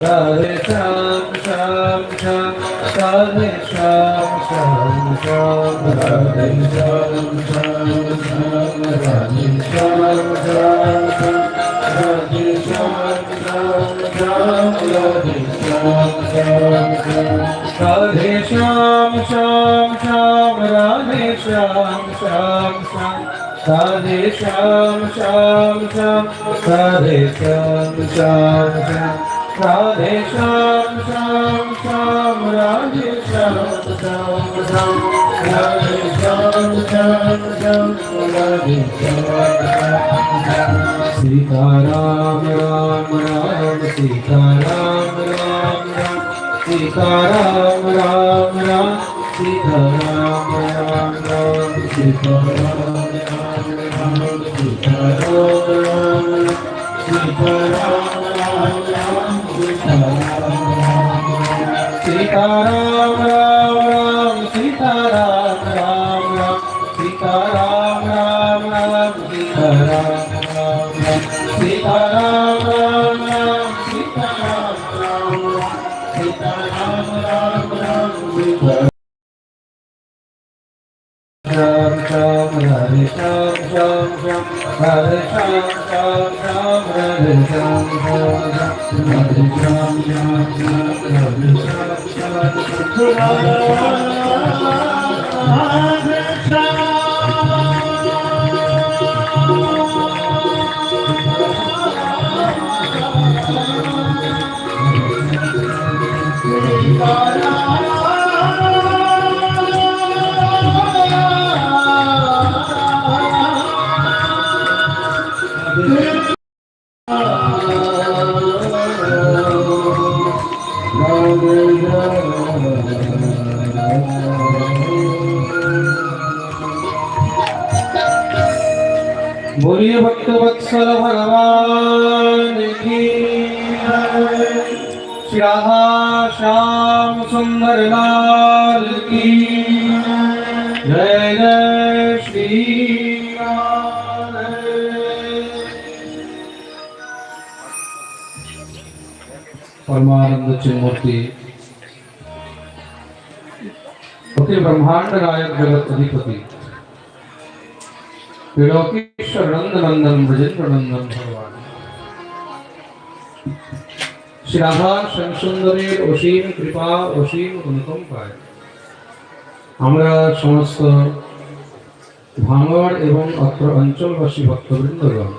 Shri Sham Sham Sham Shri Sham Sham Sham Shri Sham Sham Sham Shri Sham Sham Sham Shri Sham Sham Sham Shri Sham Sham Sham Radhe Sham Sham Sham Sadhe Sham Sham Sham Sadhe Sham Sham Sham Radhe Shyam Shyam Shyam Radhe Shyam Shyam Shyam Radhe Shyam Shyam Shyam Radhe Shyam Sita Ram Ram Ram Sita Ram Ram Ram Sita Ram Ram Ram Sita Ram Ram Ram Sita Ram Ram Ram Ram बोलिए भक्त वत्सल भगवान की श्याम सुंदर लाल की जय जय श्री परमानंद अति ब्रह्मांड नायक जगत अधिपति। त्रिलोकेश्वर नंद नंदन ब्रजेंद्र नंदन भगवान শ্রী রাধা শ্যামসুন্দরের অসীম কৃপা অসীম অনুকম্পায় আমরা সমস্ত ভাঙড় এবং অত্র অঞ্চলবাসী ভক্তবৃন্দগণ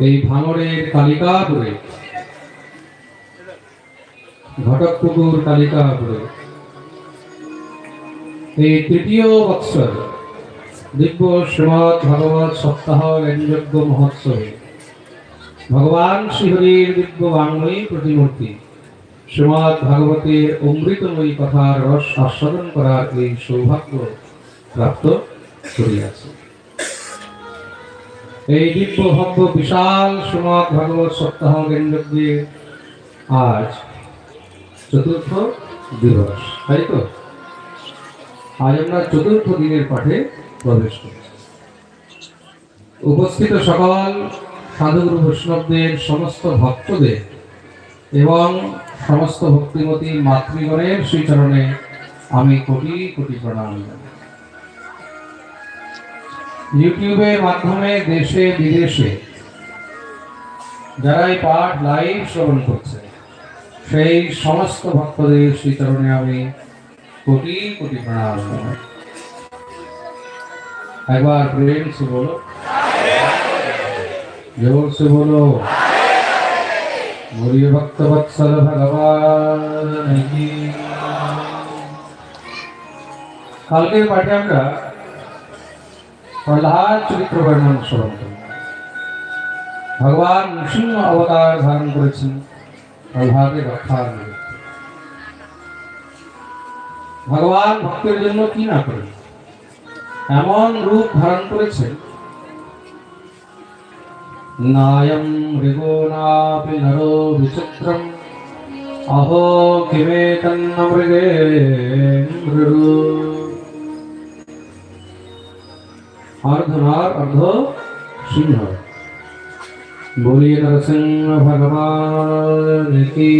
এই ভাঙড়ের কালিকাপুরে ঘটকপুকুর কালিকাপুরে এই তৃতীয় বৎসর দিব্য শ্রীমৎ ভাগবত সপ্তাহ জ্ঞানযজ্ঞ মহোৎসবে ভগবান শ্রীহরির দিব্য বাংময়ী প্রতিমূর্তি, শ্রীমৎ ভাগবতের অমৃতময়ী কথার রস আস্বাদন করার এই সৌভাগ্য প্রাপ্ত করিয়াছে। এই দিব্য ভব্য বিশাল শ্রীমৎ ভাগবত সপ্তাহ জ্ঞানযজ্ঞে আজ চতুর্থ দিবস, তাই তো? আজ আমরা চতুর্থ দিনের পাঠে প্রবেশ করছি উপস্থিত সকল সাধুগুরু বৈষ্ণবদের সমস্ত ভক্তদের এবং সমস্ত ভক্তিমতী মাতৃগণের শ্রীচরণে আমি কোটি কোটি প্রণাম ইউটিউবের মাধ্যমে দেশে, বিদেশে যারা এই পাঠ লাইভ শ্রবণ করছে, সেই সমস্ত ভক্তদের শ্রীচরণে আমি কোটি কোটি প্রণাম। একবার প্রেম সে বলো जोर से बोलो बोलिए भक्त वत्सल भगवान की কালকের পাঠে আমরা প্রহ্লাদ চরিত্র বর্ণন শ্রবণ করব ভগবান নৃসিংহ অবতার ধারণ করেছেন প্রহ্লাদের রক্ষার নিমিত্তে। ভগবান ভক্তের জন্য কি না করেন এমন রূপ ধারণ করেছেন নায়ম মৃগোনাপি নরো বিচিত্রম। অহো কিমে তন্ন মৃগে অর্ধনার অর্ধ সিংহ। বলি নরসিংহ ভগবান কি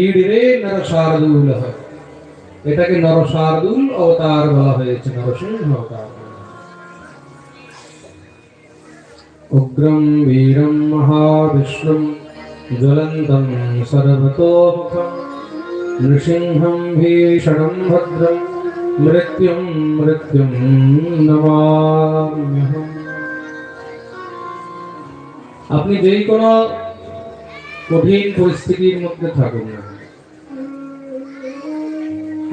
ఈడిరే నరశారదూల এটাকে নরশার্দুল অবতার বলা হয়েছে, নরসিংহ অবতার। উগ্রম বীরম মহাবিষ্ণুম জ্বলন্তম সর্বতোমুখম নৃসিংহম ভীষণম ভদ্রম মৃত্যুম মৃত্যুম নমাম্যহম। আপনি যেই কোনো কঠিন পরিস্থিতির মধ্যে থাকুন না।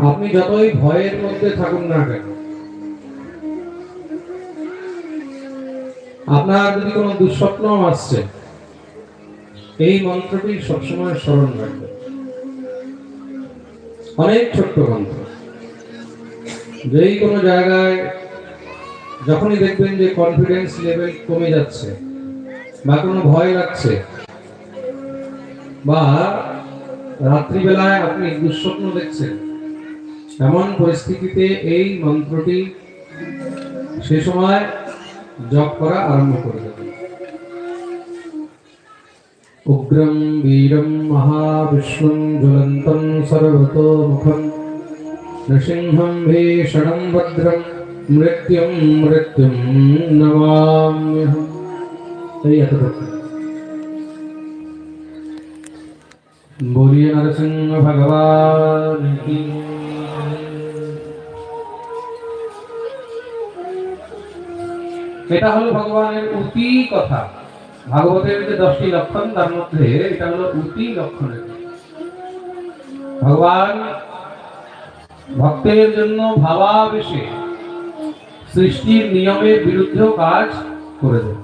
আপনি যতই ভয়ের মধ্যে থাকুন না কেন, আপনার যদি কোনো দুঃস্বপ্ন আসছে, এই মন্ত্রটি সবসময় স্মরণ রাখবে অনেক ছোট্ট মন্ত্র। যেই কোনো জায়গায় যখনই দেখবেন যে কনফিডেন্স লেভেল কমে যাচ্ছে বা কোনো ভয় লাগছে, বা রাত্রিবেলায় আপনি দুঃস্বপ্ন দেখছেন এমন পরিস্থিতিতে এই মন্ত্রটি সে সময় জপ করা আরম্ভ করে দেবেন উগ্রম বীরম মহাবিষ্ণুম জ্বলন্তম সর্বতোমুখম নৃসিংহম ভীষণম ভদ্রম মৃত্যুম মৃত্যুম নমাম্যহম এই এতটুকু बोलिए नरसिंह भगवान की এটা হলো ভগবানের উতি কথা। ভাগবতের যে দশটি লক্ষণ, তার মধ্যে এটা হলো উতি লক্ষণের ভগবান ভক্তের জন্য ভাবাবেশে সৃষ্টির নিয়মের বিরুদ্ধেও কাজ করে দেন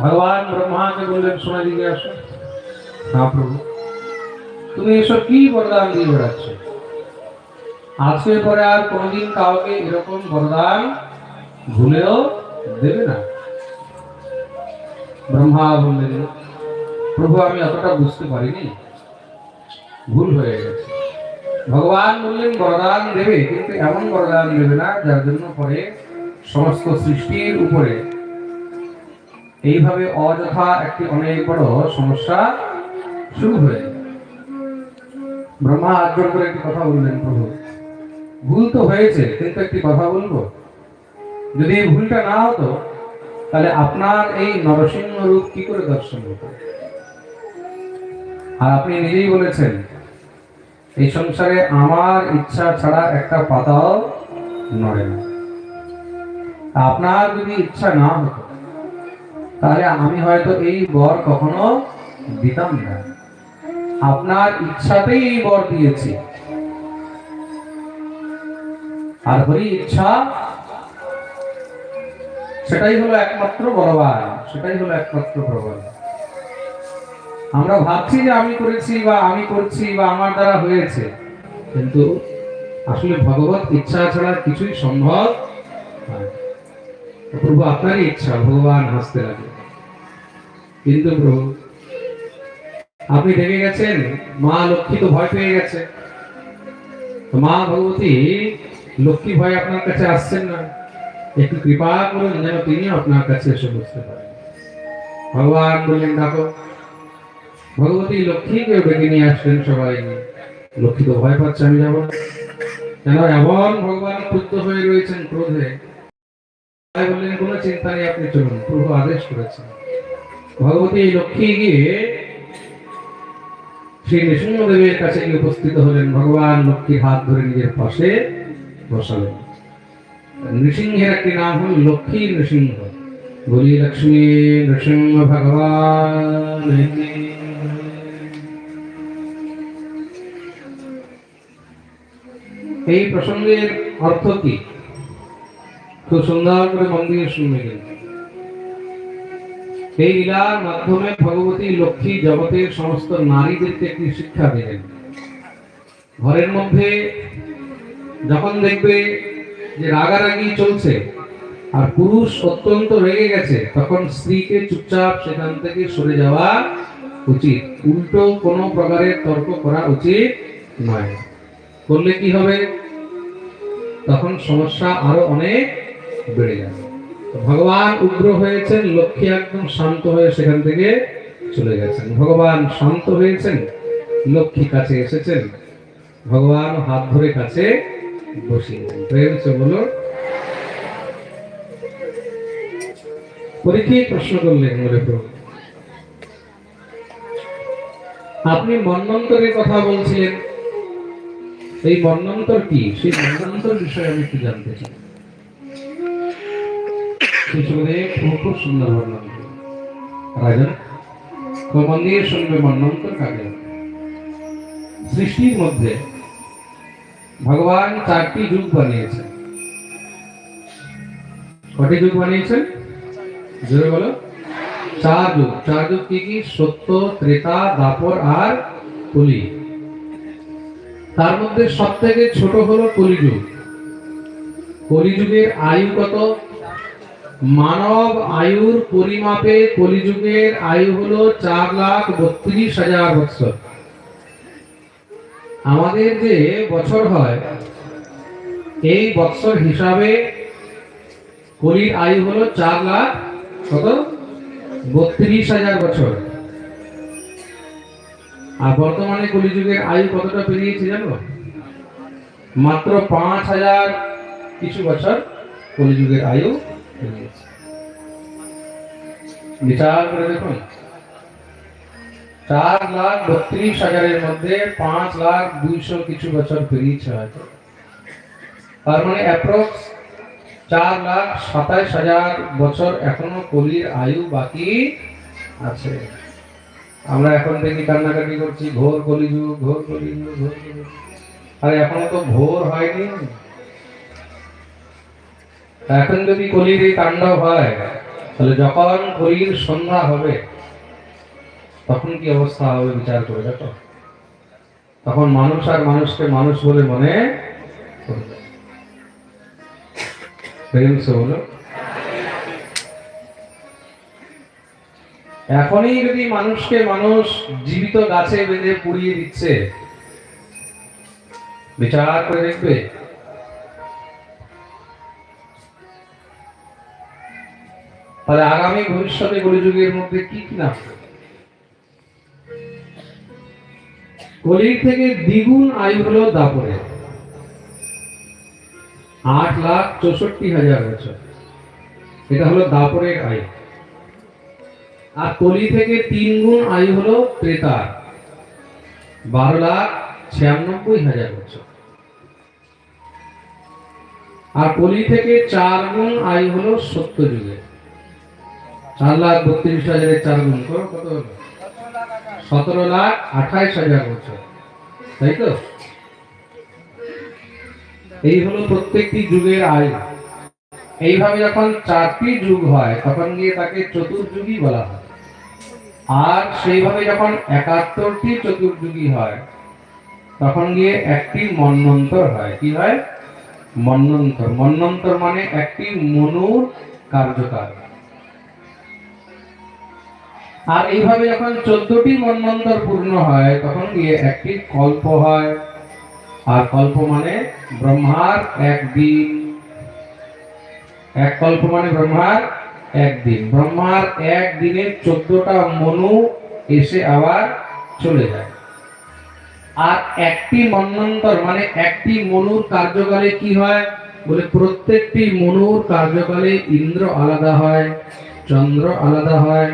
ভগবান ব্রহ্মাকে বললেন শোনা দিকে আসো। হ্যাঁ প্রভু, তুমি এসব কি বরদান দিয়ে বেড়াচ্ছ? আজকের পরে আর কোনোদিন কাউকে এরকম বরদান ভুলেও দেবে না। ব্রহ্মা বললেন, প্রভু, আমি অতটা বুঝতে পারিনি। ভুল হয়ে গেছে। ভগবান বললেন, বরদান দেবে, কিন্তু এমন বরদান দেবে না, যার জন্য পরে সমস্ত সৃষ্টির উপরে এইভাবে অযথা একটি অনেক বড় সমস্যা শুরু হয়ে। ব্রহ্মা আজ্ঞান করে একটি কথা বললেন, প্রভু, ভুল তো হয়েছে, কিন্তু একটি কথা বলব। যদি এই ভুলটা না হতো, তাহলে আপনার এই নরসিংহ রূপ কি করে দর্শন হতো? আর আপনি নিজেই বলেছেন, এই সংসারে আমার ইচ্ছা ছাড়া একটা পাতাও নড়ে না। আপনার যদি ইচ্ছা না হতো, তাহলে আমি হয়তো এই বর কখনো দিতাম না। আপনার ইচ্ছাতেই এই বর দিয়েছি। আর হরি ইচ্ছা সেটাই হলো একমাত্র বলবান, সেটাই হলো একমাত্র প্রবল। আমরা ভাবছি যে আমি করেছি বা আমি করছি বা আমার দ্বারা হয়েছে, কিন্তু আসলে ভগবত ইচ্ছা ছাড়া কিছুই সম্ভব প্রভু আপনারই ইচ্ছা, ভগবান হাসতে লাগে। কিন্তু প্রভু, আপনি ডেকে গেছেন, মা লক্ষ্মী তো ভয় পেয়ে গেছে। মা ভগবতী লক্ষ্মী ভয় আপনার কাছে আসছেন না। একটু কৃপা করুন যেন তিনি আপনার কাছে এসে বসতে পারেন। ভগবান বললেন ডাকো ভগবতী লক্ষ্মীকে ডেকে নিয়ে আসলেন সবাই লক্ষ্মী তো ভয় পাচ্ছে, আমি যাব কেন? এমন ভগবান ক্রুদ্ধ হয়ে রয়েছেন ক্রোধে। তাই বললেন, কোনো চিন্তা নেই, আপনি চলুন। প্রভু আদেশ করেছেন। ভগবতী লক্ষ্মী গিয়ে শ্রী নৃসিংহদেবের কাছে গিয়ে উপস্থিত হলেন। ভগবান লক্ষ্মীর হাত ধরে নিজের পাশে বসালেন। নৃসিংহের একটি নাম হল লক্ষ্মী নৃসিংহ। বলি, লক্ষ্মী নৃসিংহ ভগবান এই প্রসঙ্গের অর্থ কি? খুব সুন্দর করে মন দিয়ে শুনবে এই লীলার মাধ্যমে ভগবতী লক্ষ্মী জগতের সমস্ত নারীদেরকে একটি শিক্ষা দিলেন। ঘরের মধ্যে যখন দেখবে যে রাগারাগি চলছে, আর পুরুষ অত্যন্ত রেগে গেছে, তখন স্ত্রীকে চুপচাপ সেখান থেকে সরে যাওয়া উচিত। উল্টো কোনো প্রকারের তর্ক করা উচিত নয়। করলে কি হবে? তখন সমস্যা আরও অনেক বেড়ে যাবে। ভগবান উগ্র হয়েছেন, লক্ষ্মী একদম শান্ত হয়ে সেখান থেকে চলে গেছেন। ভগবান শান্ত হয়েছেন, লক্ষ্মী কাছে এসেছেন। ভগবান হাত ধরে কাছে বসিয়েছেন প্রশ্ন করলেন বলে প্রভু আপনি মন্বন্তরের কথা বলছিলেন। এই মন্বন্তর কি? সেই মন্বন্তর বিষয়ে আমি একটু জানতে চাই। খুব সুন্দর বর্ণন করেন। রাজন খুব মন দিয়ে শুনবে মন্বন্তর কাকে? সৃষ্টির মধ্যে ভগবান চারটি যুগ বানিয়েছেন। কটি যুগ বানিয়েছেন? জোরে বলো। চার যুগ। চার যুগ কি কি? সত্য, ত্রেতা, দাপর আর কলি। তার মধ্যে সব থেকে ছোট হলো কলিযুগ কলিযুগের আয়ু কত? মানব আয়ুর পরিমাপে কলিযুগের আয়ু হলো চার লাখ বত্রিশ হাজার বছর আমাদের যে বছর হয়, এই বছর হিসাবে কলির আয়ু হলো চার লাখ কত? বত্রিশ হাজার বছর। আর বর্তমানে কলিযুগের আয়ু কতটা পেরিয়েছে জানো? মাত্র পাঁচ হাজার কিছু বছর কলিযুগের আয়ু পেরিয়েছে। বিচার করে দেখুন। চার লাখ বত্রিশ হাজারের মধ্যে পাঁচ লাখ দুইশো কিছু বছর পেরিয়েছে হয়তো। তার মানে অ্যাপ্রক্স চার লাখ সাতাইশ হাজার বছর এখনও কলির আয়ু বাকি আছে। আমরা এখন দেখি কান্নাকাটি করছি, ঘোর কলিযুগ ঘোর কলিযুগ, ঘোর আরে এখনও তো ভোর হয়নি। এখন যদি কলির এই তাণ্ডব হয়, তাহলে যখন কলির সন্ধ্যা হবে তখন কি অবস্থা হবে বিচার করে, দেখো? তখন মানুষ আর মানুষকে মানুষ বলে মনে এখনই যদি মানুষকে মানুষ জীবিত গাছে বেঁধে পুড়িয়ে দিচ্ছে, বিচার করে দেখবে? তাহলে আগামী ভবিষ্যতে কলিযুগের মধ্যে কি কি না কলির থেকে দ্বিগুণ আয়ু হলো দাপরে। আট লাখ চৌষট্টি হাজার বছর। এটা হলো দাপরের আয়ু। আর কলি থেকে তিন গুণ আয়ু হলো ত্রেতার বারো লাখ ছিয়ানব্বই হাজার বছর। আর কলি থেকে চার গুণ আয়ু হলো সত্য যুগে। চার লাখ বত্রিশ হাজারের চার গুণ কত হলো সতেরো লাখ আঠাইশ হাজার বছর। তাই তো? এই হলো প্রত্যেকটি যুগের আয়ু। এইভাবে যখন চারটি যুগ হয়, তখন গিয়ে তাকে চতুর্যুগী বলা হয়। আর সেইভাবে যখন একাত্তরটি চতুর্যুগী হয়, তখন গিয়ে একটি মন্বন্তর হয়। কি হয়? মন্বন্তর মন্বন্তর মানে একটি মনুর কার্যকাল। আর এইভাবে যখন চোদ্দটি মন্বন্তর পূর্ণ হয়, তখন গিয়ে একটি কল্প হয়। আর কল্প মানে ব্রহ্মার একদিন। এক কল্প মানে ব্রহ্মার একদিন। ব্রহ্মার একদিনে চোদ্দটা মনু এসে আবার চলে যায়। আর একটি মন্বন্তর মানে একটি মনুর কার্যকালে কি হয়? বলে প্রত্যেকটি মনুর কার্যকালে ইন্দ্র আলাদা হয়, চন্দ্র আলাদা হয়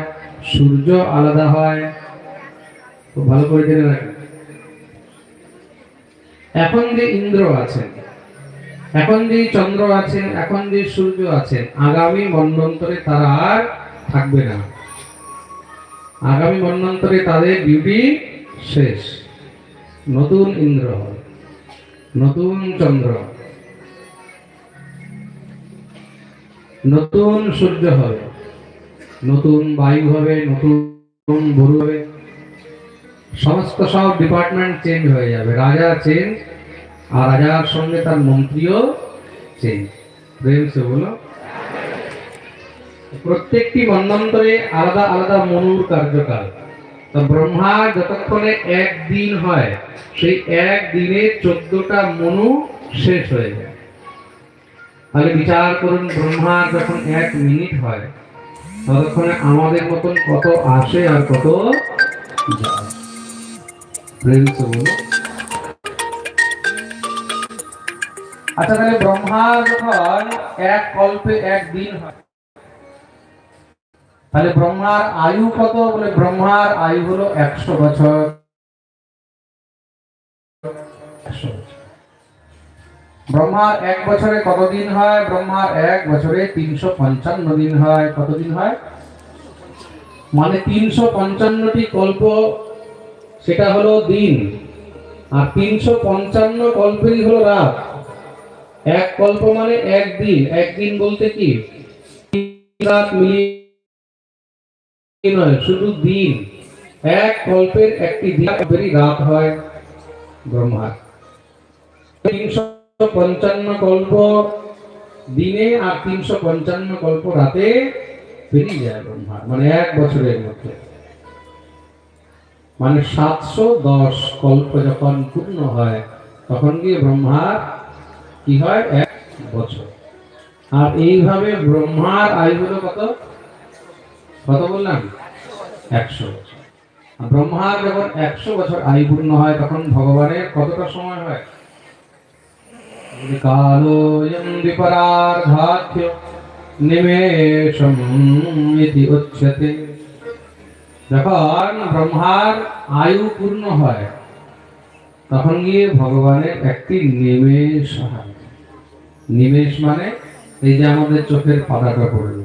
সূর্য আলাদা হয়। ভালো করে জেনে রাখবেন এখন যে ইন্দ্র আছেন, এখন যে চন্দ্র আছেন, এখন যে সূর্য আছেন, আগামী মন্বন্তরে তারা আর থাকবে না। আগামী মন্বন্তরে তাদের ডিউটি শেষ। নতুন ইন্দ্র নতুন চন্দ্র নতুন সূর্য হবে নতুন বায়ু হবে, নতুন বরু হবে। সমস্ত সব ডিপার্টমেন্ট চেঞ্জ হয়ে যাবে। রাজা চেঞ্জ আর রাজার সঙ্গে তার মন্ত্রীও চেঞ্জ সে বলো। প্রত্যেকটি মন্বন্তরে আলাদা আলাদা মনুর কার্যকাল। তো ব্রহ্মা যতক্ষণে একদিন হয়, সেই এক দিনে চোদ্দটা মনু শেষ হয়ে যায়। তাহলে বিচার করুন, ব্রহ্মা যখন এক মিনিট হয় ততক্ষণে আমাদের মতন কত আসে আর কত আচ্ছা তাহলে ব্রহ্মার যখন এক কল্পে একদিন হয়। তাহলে ব্রহ্মার আয়ু কত? বলে ব্রহ্মার আয়ু হলো একশো বছর। ব্রহ্মার এক বছরে কতদিন হয়? ব্রহ্মার এক বছরে তিনশো পঞ্চান্ন দিন হয়। কতদিন হয়? মানে তিনশো পঞ্চান্নটি কল্প, সেটা হলো দিন। আর তিনশো পঞ্চান্ন কল্পেরই হলো রাত। এক কল্প মানে একদিন একদিন বলতে কি? রাত মিলিয়ে নয়, শুধু দিন। এক কল্পের একটি দিন রাত হয় ব্রহ্মার। তিনশো পঞ্চান্ন কল্প দিনে আর তিনশো পঞ্চান্ন কল্প রাতে পেরিয়ে যায় ব্রহ্মার মানে এক বছরের মধ্যে। মানে সাতশো দশ যখন পূর্ণ হয়, তখন গিয়ে ব্রহ্মার কি হয়? এক বছর। আর এইভাবে ব্রহ্মার আয়ু হলো কত? কত বললাম? একশো বছর। ব্রহ্মার যখন একশো বছর আয়ু পূর্ণ হয়, তখন ভগবানের কতটা সময় হয়? কালোয়ম বিপরার্ধাখ্য নিমেষম ইতি উচ্যতে যখন ব্রহ্মার আয়ু পূর্ণ হয়, তখন গিয়ে ভগবানের একটি নিমেষ হয়। নিমেষ মানে এই যে আমাদের চোখের পাতাটা পড়ল।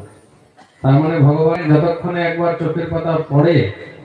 তার মানে ভগবান যতক্ষণে একবার চোখের পাতা পড়ে